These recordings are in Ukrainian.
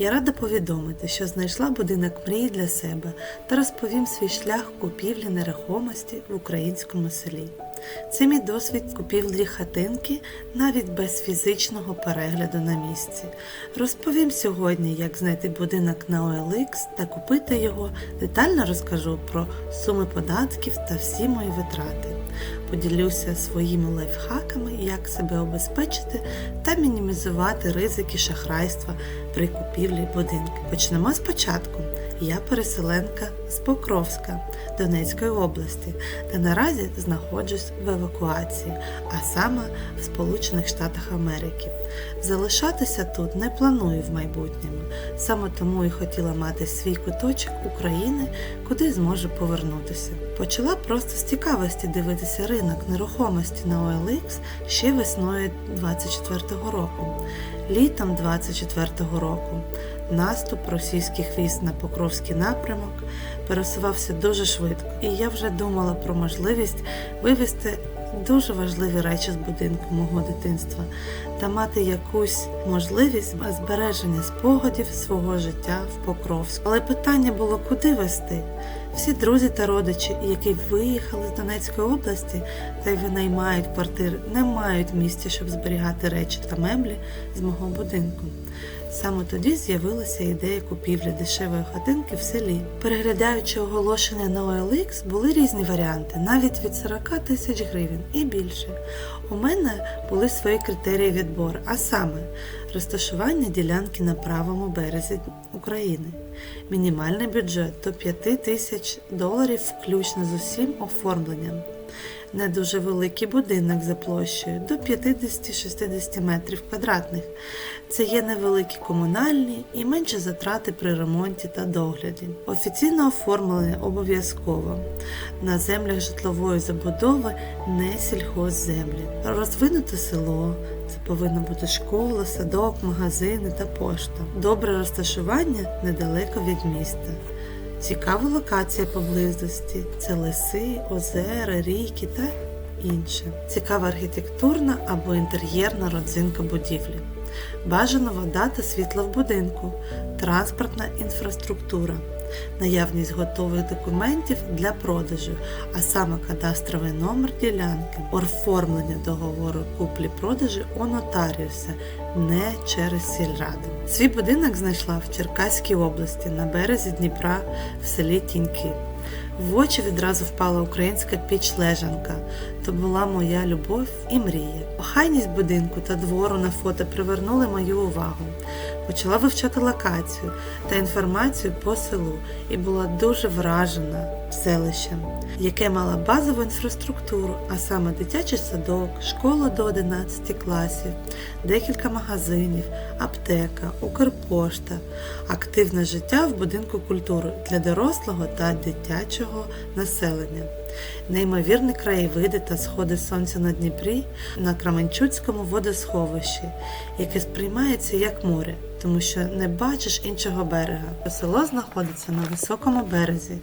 Я рада повідомити, що знайшла будинок мрії для себе та розповім свій шлях купівлі нерухомості в українському селі. Це мій досвід купівлі хатинки навіть без фізичного перегляду на місці. Розповім сьогодні, як знайти будинок на OLX та купити його. Детально розкажу про суми податків та всі мої витрати. Поділюся своїми лайфхаками, як себе обезпечити та мінімізувати ризики шахрайства при купівлі будинку. Почнемо спочатку. Я переселенка з Покровська Донецької області, де наразі знаходжусь в евакуації, а саме в Сполучених Штатах Америки. Залишатися тут не планую в майбутньому, саме тому і хотіла мати свій куточок України, куди зможу повернутися. Почала просто з цікавості дивитися ринок нерухомості на OLX ще весною 24-го року. Літом 24-го року наступ російських військ на Покровський напрямок пересувався дуже швидко, і я вже думала про можливість вивезти дуже важливі речі з будинку мого дитинства та мати якусь можливість збереження спогадів свого життя в Покровську. Але питання було, куди вести? Всі друзі та родичі, які виїхали з Донецької області та й винаймають квартири, не мають місця, щоб зберігати речі та меблі з мого будинку. Саме тоді з'явилася ідея купівлі дешевої хатинки в селі. Переглядаючи оголошення на OLX, були різні варіанти, навіть від 40 тисяч гривень і більше. У мене були свої критерії відбору, а саме розташування ділянки на правому березі України, мінімальний бюджет до 5 тисяч доларів, включно з усім оформленням. Не дуже великий будинок за площею до 50-60 метрів квадратних. Це є невеликі комунальні і менші затрати при ремонті та догляді. Офіційне оформлення обов'язково на землях житлової забудови не сільхозземлі. Розвинуте село. Це повинна бути школа, садок, магазини та пошта. Добре розташування недалеко від міста. Цікава локація поблизості це леси, озера, ріки та інше. Цікава архітектурна або інтер'єрна родзинка будівлі. Бажана вода та світло в будинку, транспортна інфраструктура, наявність готових документів для продажу, а саме кадастровий номер ділянки, оформлення договору куплі-продажу у нотаріуса, не через сільраду. Свій будинок знайшла в Черкаській області на березі Дніпра в селі Тіньки. В очі відразу впала українська піч лежанка. То була моя любов і мрія. Охайність будинку та двору на фото привернули мою увагу. Почала вивчати локацію та інформацію по селу і була дуже вражена селищем, яке мало базову інфраструктуру, а саме дитячий садок, школа до 11 класів, декілька магазинів, аптека, Укрпошта, активне життя в будинку культури для дорослого та дитячого населення. Неймовірні краєвиди та сходи сонця на Дніпрі на Кременчуцькому водосховищі, яке сприймається як море, тому що не бачиш іншого берега. Село знаходиться на високому березі.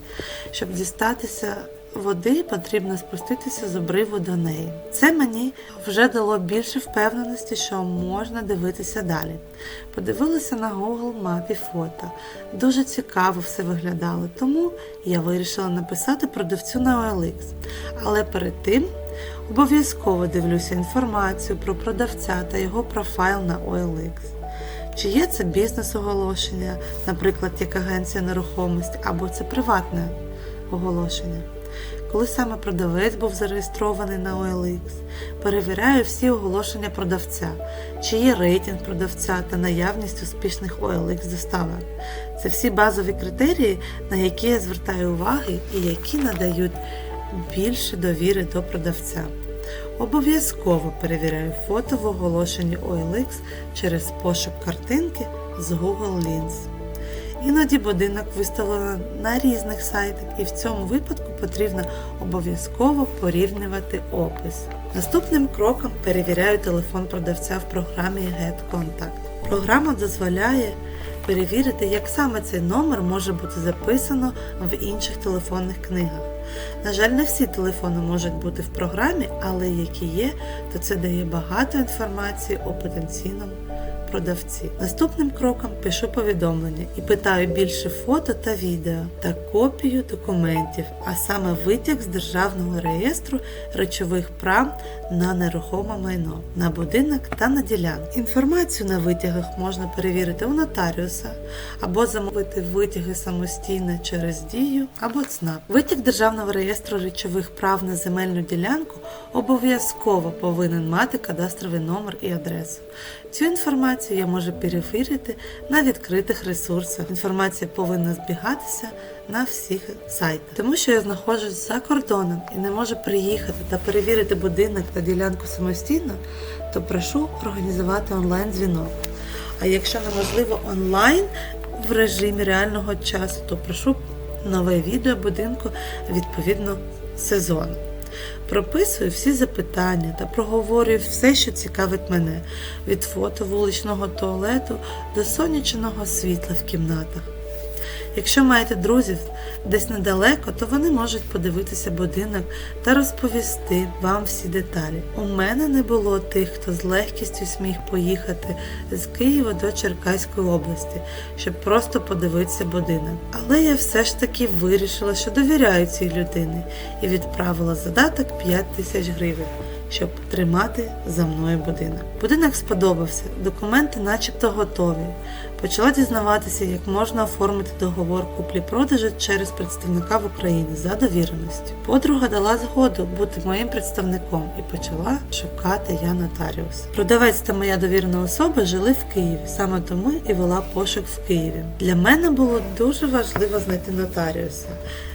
Щоб дістатися води, потрібно спуститися з обриву до неї. Це мені вже дало більше впевненості, що можна дивитися далі. Подивилася на Google мапі фото. Дуже цікаво все виглядало, тому я вирішила написати продавцю на OLX. Але перед тим обов'язково дивлюся інформацію про продавця та його профайл на OLX. Чи є це бізнес-оголошення, наприклад, як агенція нерухомості, або це приватне оголошення. Коли саме продавець був зареєстрований на OLX, перевіряю всі оголошення продавця, чи є рейтинг продавця та наявність успішних OLX доставок. Це всі базові критерії, на які я звертаю уваги і які надають більше довіри до продавця. Обов'язково перевіряю фото в оголошенні OLX через пошук картинки з Google Lens. Іноді будинок виставлено на різних сайтах, і в цьому випадку потрібно обов'язково порівнювати опис. Наступним кроком перевіряю телефон продавця в програмі GetContact. Програма дозволяє перевірити, як саме цей номер може бути записано в інших телефонних книгах. На жаль, не всі телефони можуть бути в програмі, але які є, то це дає багато інформації о потенційному продавці. Наступним кроком пишу повідомлення і питаю більше фото та відео та копію документів, а саме витяг з державного реєстру речових прав на нерухоме майно, на будинок та на ділянку. Інформацію на витягах можна перевірити у нотаріуса або замовити витяги самостійно через дію або ЦНАП. Витяг державного реєстру речових прав на земельну ділянку обов'язково повинен мати кадастровий номер і адресу. Цю інформацію я можу перевірити на відкритих ресурсах. Інформація повинна збігатися на всіх сайтах. Тому що я знаходжусь за кордоном і не можу приїхати та перевірити будинок та ділянку самостійно, то прошу організувати онлайн-дзвінок. А якщо неможливо онлайн в режимі реального часу, то прошу нове відео будинку відповідно сезону. Прописую всі запитання та проговорюю все, що цікавить мене, від фото вуличного туалету до сонячного світла в кімнатах. Якщо маєте друзів десь недалеко, то вони можуть подивитися будинок та розповісти вам всі деталі. У мене не було тих, хто з легкістю сміг поїхати з Києва до Черкаської області, щоб просто подивитися будинок. Але я все ж таки вирішила, що довіряю цій людині і відправила задаток 5 тисяч гривень. Щоб тримати за мною будинок. Будинок сподобався, документи начебто готові. Почала дізнаватися, як можна оформити договор куплі-продажу через представника в Україні за довіреністю. Подруга дала згоду бути моїм представником і почала шукати я нотаріус. Продавець та моя довірена особа жили в Києві, саме тому і вела пошук в Києві. Для мене було дуже важливо знайти нотаріуса,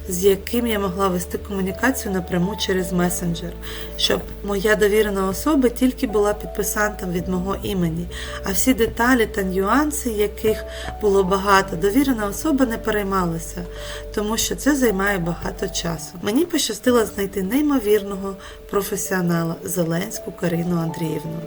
з яким я могла вести комунікацію напряму через месенджер, щоб моя довірена особа тільки була підписантом від мого імені, а всі деталі та нюанси, яких було багато, довірена особа не переймалася, тому що це займає багато часу. Мені пощастило знайти неймовірного професіонала Зеленську Карину Андріївну,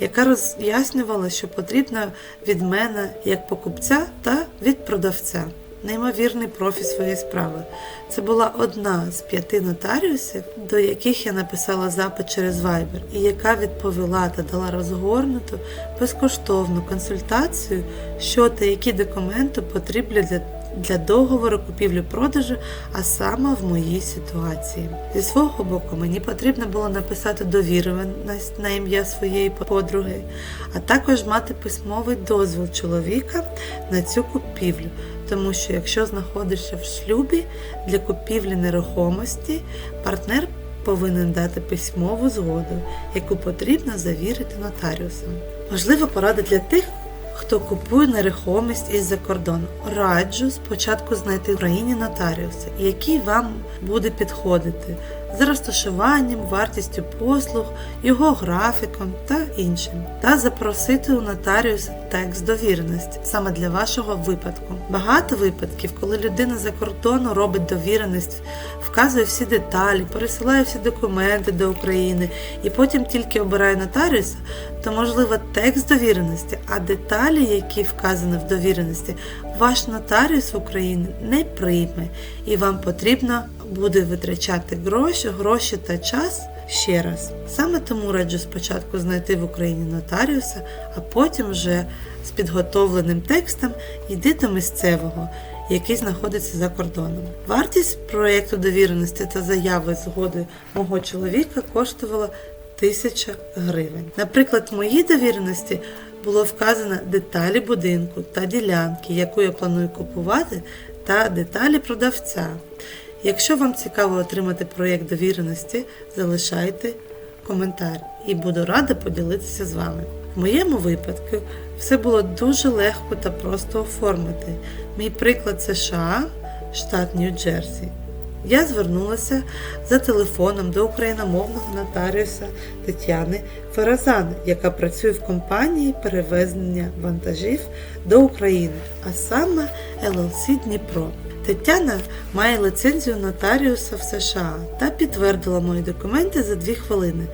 яка роз'яснювала, що потрібно від мене як покупця та від продавця. Неймовірний профі своєї справи. Це була одна з п'яти нотаріусів, до яких я написала запит через Viber, і яка відповіла та дала розгорнуту безкоштовну консультацію, що та які документи потрібні для. Для договору купівлі-продажу, а саме в моїй ситуації. Зі свого боку, мені потрібно було написати довіреність на ім'я своєї подруги, а також мати письмовий дозвіл чоловіка на цю купівлю, тому що якщо знаходишся в шлюбі для купівлі нерухомості, партнер повинен дати письмову згоду, яку потрібно завірити нотаріусом. Важлива порада для тих, хто купує нерухомість із-за кордону. Раджу спочатку знайти в Україні нотаріуса, який вам буде підходити за розташуванням, вартістю послуг, його графіком та іншим, та запросити у нотаріуса текст довіреності саме для вашого випадку. Багато випадків, коли людина за кордону робить довіреність, вказує всі деталі, пересилає всі документи до України і потім тільки обирає нотаріуса, то можливо текст довіреності, а деталі, які вказані в довіреності, ваш нотаріус в Україні не прийме, і вам потрібно буде витрачати гроші, гроші та час ще раз. Саме тому раджу спочатку знайти в Україні нотаріуса, а потім вже з підготовленим текстом йди до місцевого. Який знаходиться за кордоном. Вартість проєкту довіреності та заяви згоди мого чоловіка коштувала 1000 гривень. Наприклад, в моїй довіреності було вказано деталі будинку та ділянки, яку я планую купувати, та деталі продавця. Якщо вам цікаво отримати проєкт довіреності, залишайте коментар і буду рада поділитися з вами. В моєму випадку все було дуже легко та просто оформити. Мій приклад США, штат Нью-Джерсі. Я звернулася за телефоном до україномовного нотаріуса Тетяни Феразан, яка працює в компанії перевезення вантажів до України, а саме LLC Дніпро. Тетяна має ліцензію нотаріуса в США та підтвердила мої документи за 2 хвилини.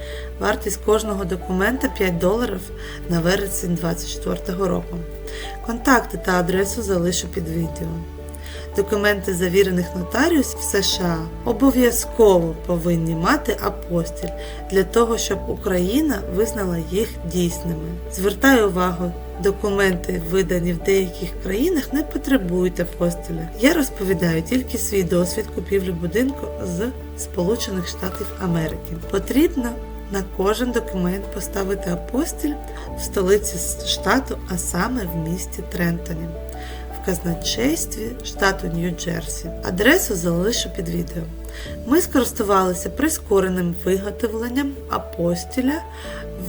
Вартість кожного документа 5 доларів на вересень 2024 року. Контакти та адресу залишу під відео. Документи завірених нотаріусів в США обов'язково повинні мати апостіль для того, щоб Україна визнала їх дійсними. Звертаю увагу Документи, видані в деяких країнах, не потребують апостиля. Я розповідаю тільки свій досвід купівлі будинку з Сполучених Штатів Америки. Потрібно на кожен документ поставити апостиль в столиці штату, а саме в місті Трентоні. Казначействі штату Нью-Джерсі. Адресу залишу під відео. Ми скористувалися прискореним виготовленням апостіля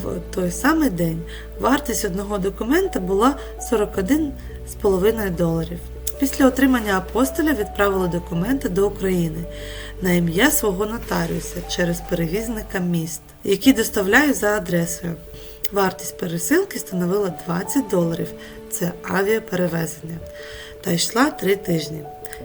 в той самий день. Вартість одного документа була 41,5 доларів. Після отримання апостиля відправили документи до України на ім'я свого нотаріуса через перевізника міст, який доставляє за адресою. Вартість пересилки становила 20 доларів. Це авіаперевезення. Та йшла 3 тижні.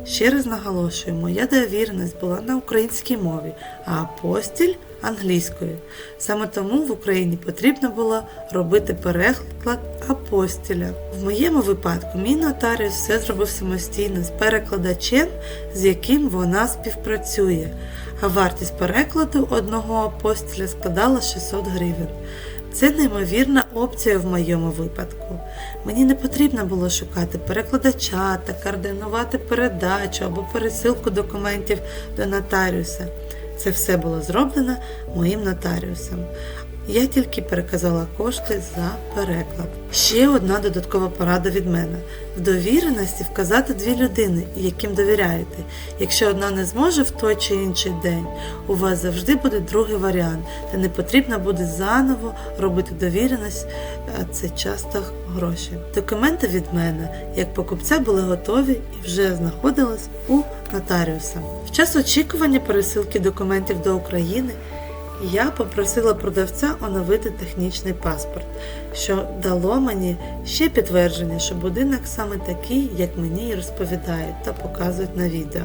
Ще раз наголошую, моя довіреність була на українській мові, а апостіль англійською. Саме тому в Україні потрібно було робити переклад апостіля. В моєму випадку мій нотаріус все зробив самостійно з перекладачем, з яким вона співпрацює, а вартість перекладу одного апостіля складала 600 гривень. Це неймовірна опція в моєму випадку. Мені не потрібно було шукати перекладача та координувати передачу або пересилку документів до нотаріуса. Це все було зроблено моїм нотаріусом. Я тільки переказала кошти за переклад. Ще одна додаткова порада від мене: в довіреності вказати дві людини, яким довіряєте. Якщо одна не зможе в той чи інший день, у вас завжди буде другий варіант, та не потрібно буде заново робити довіреність, це часто гроші. Документи від мене, як покупця, були готові і вже знаходились у нотаріуса. В час очікування пересилки документів до України. Я попросила продавця оновити технічний паспорт, що дало мені ще підтвердження, що будинок саме такий, як мені і розповідають та показують на відео.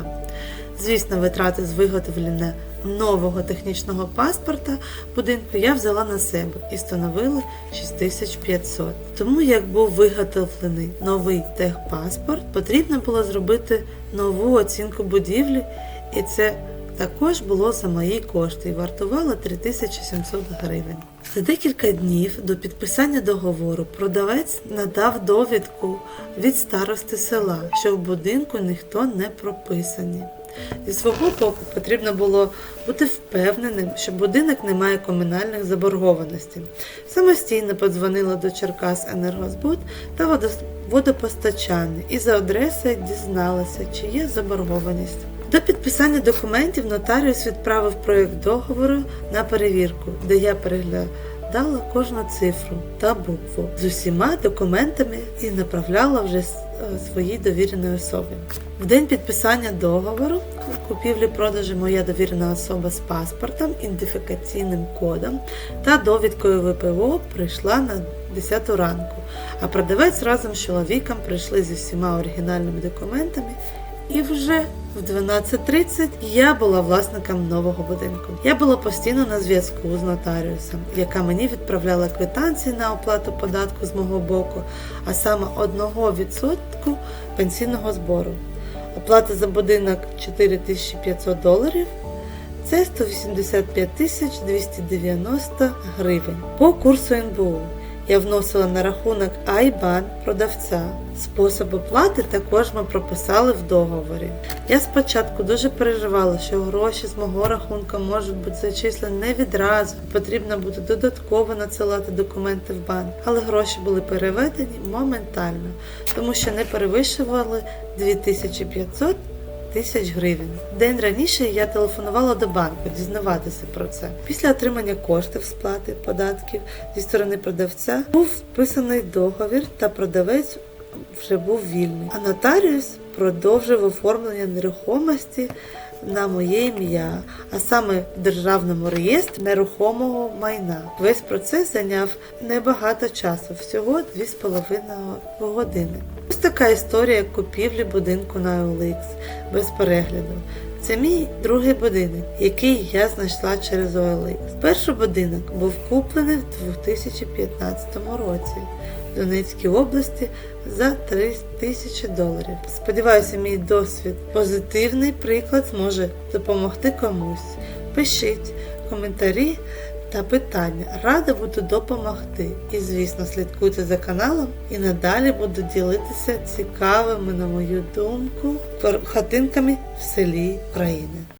Звісно, витрати з виготовлення нового технічного паспорта будинку я взяла на себе і встановила 6500. Тому як був виготовлений новий техпаспорт, потрібно було зробити нову оцінку будівлі, і це також було за мої кошти і вартувало 3700 гривень. За декілька днів до підписання договору продавець надав довідку від старости села, що в будинку ніхто не прописаний. Зі свого боку потрібно було бути впевненим, що будинок не має комунальних заборгованостей. Самостійно подзвонила до Черкас Енергозбуд та водопостачання і за адресою дізналася, чи є заборгованість. До підписання документів нотаріус відправив проєкт договору на перевірку, де я переглядала кожну цифру та букву з усіма документами і направляла вже е, своїй довіреній особі. В день підписання договору купівлі-продажі моя довірена особа з паспортом, ідентифікаційним кодом та довідкою ВПО прийшла на 10 ранку, а продавець разом з чоловіком прийшли зі всіма оригінальними документами і вже в 12.30 я була власником нового будинку. Я була постійно на зв'язку з нотаріусом, яка мені відправляла квитанції на оплату податку з мого боку, а саме 1% пенсійного збору. Оплата за будинок 4500 доларів. Це 185 тисяч 290 гривень по курсу НБУ. Я вносила на рахунок IBAN продавця. Спосіб оплати також ми прописали в договорі. Я спочатку дуже переживала, що гроші з мого рахунку можуть бути зачислені не відразу, потрібно буде додатково надсилати документи в банк, але гроші були переведені моментально, тому що не перевищували 2500 тисяч гривень. День раніше я телефонувала до банку дізнаватися про це. Після отримання коштів сплати податків зі сторони продавця був вписаний договір, та продавець вже був вільний. А нотаріус продовжив оформлення нерухомості на моє ім'я, а саме в державному реєстрі нерухомого майна. Весь процес зайняв небагато часу, всього 2,5 години. Ось така історія купівлі будинку на OLX без перегляду. Це мій другий будинок, який я знайшла через OLX. Перший будинок був куплений в 2015 році в Донецькій області за 3 тисячі доларів. Сподіваюся, мій досвід позитивний приклад зможе допомогти комусь. Пишіть коментарі та питання. Рада буду допомогти. І, звісно, слідкуйте за каналом і надалі буду ділитися цікавими, на мою думку, хатинками в селі України.